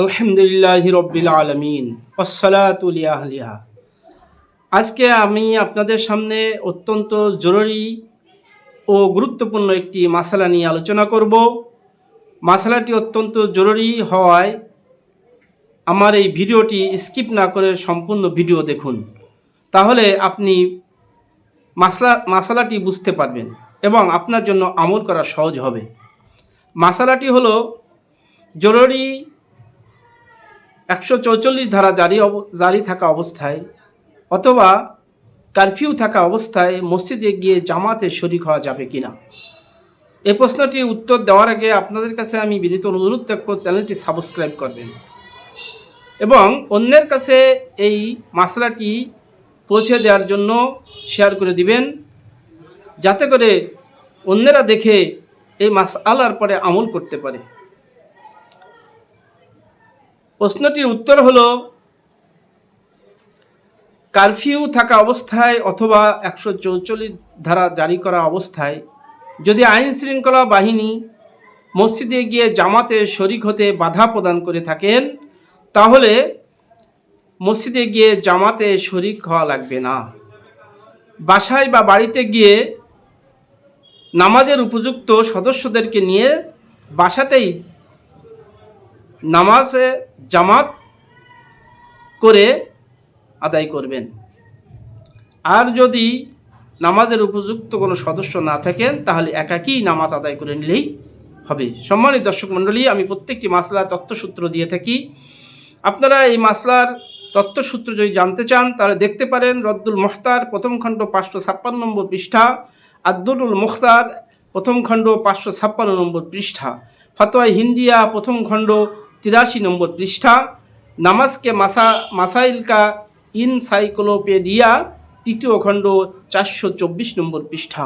আলহামদুলিল্লাহ রব্বিল আলমিন ওসলাতুলিয়াহলিহা আজকে আমি আপনাদের সামনে অত্যন্ত জরুরি ও গুরুত্বপূর্ণ একটি মাসালা নিয়ে আলোচনা করব। মাসালাটি অত্যন্ত জরুরি হওয়ায় আমার এই ভিডিওটি স্কিপ না করে সম্পূর্ণ ভিডিও দেখুন। তাহলে আপনি মাসলা, মাসালাটি বুঝতে পারবেন এবং আপনার জন্য আমল করা সহজ হবে। মাসালাটি হলো, জরুরি একশো চৌচল্লিশ ধারা জারি জারি থাকা অবস্থায় অথবা কারফিউ থাকা অবস্থায় মসজিদে গিয়ে জামাতে শরিক হওয়া যাবে কিনা? এই প্রশ্নটির উত্তর দেওয়ার আগে আপনাদের কাছে আমি বিনীত অনুরোধ থাকব, চ্যানেলটি সাবস্ক্রাইব করবেন। এবং অন্যের কাছে এই মশলাটি পৌঁছে দেওয়ার জন্য শেয়ার করে দিবেন, যাতে করে অন্যেরা দেখে এই মাস আলার পরে আমল করতে পারে। প্রশ্নটির উত্তর হলো, কারফিউ থাকা অবস্থায় অথবা একশো চৌচল্লিশ ধারা জারি করা অবস্থায় যদি আইন শৃঙ্খলা বাহিনী মসজিদে গিয়ে জামাতে শরিক হতে বাধা প্রদান করে থাকেন, তাহলে মসজিদে গিয়ে জামাতে শরিক হওয়া লাগবে না। বাসায় বা বাড়িতে গিয়ে নামাজের উপযুক্ত সদস্যদেরকে নিয়ে বাসাতেই নামাজে জামাত করে আদায় করবেন। আর যদি নামাজের উপযুক্ত কোনো সদস্য না থাকেন, তাহলে একাকী নামাজ আদায় করে নিলেই হবে। সম্মানিত দর্শক মণ্ডলী, আমি প্রত্যেকটি মাসলা তত্ত্বসূত্র দিয়ে থাকি। আপনারা এই মাসলার তত্ত্বসূত্র যদি জানতে চান, তাহলে দেখতে পারেন রদ্দুল মোখতার প্রথম খণ্ড পাঁচশো ছাপ্পান্ন নম্বর পৃষ্ঠা আব্দুল মুখতার প্রথম খণ্ড পাঁচশো ছাপ্পান্ন নম্বর পৃষ্ঠা, ফতোয়া হিন্দিয়া প্রথম খণ্ড তিরাশি নম্বর পৃষ্ঠা নামাজকে মাসা মাসাইলকা ইনসাইক্লোপেডিয়া তৃতীয় খণ্ড চারশো চব্বিশ নম্বর পৃষ্ঠা।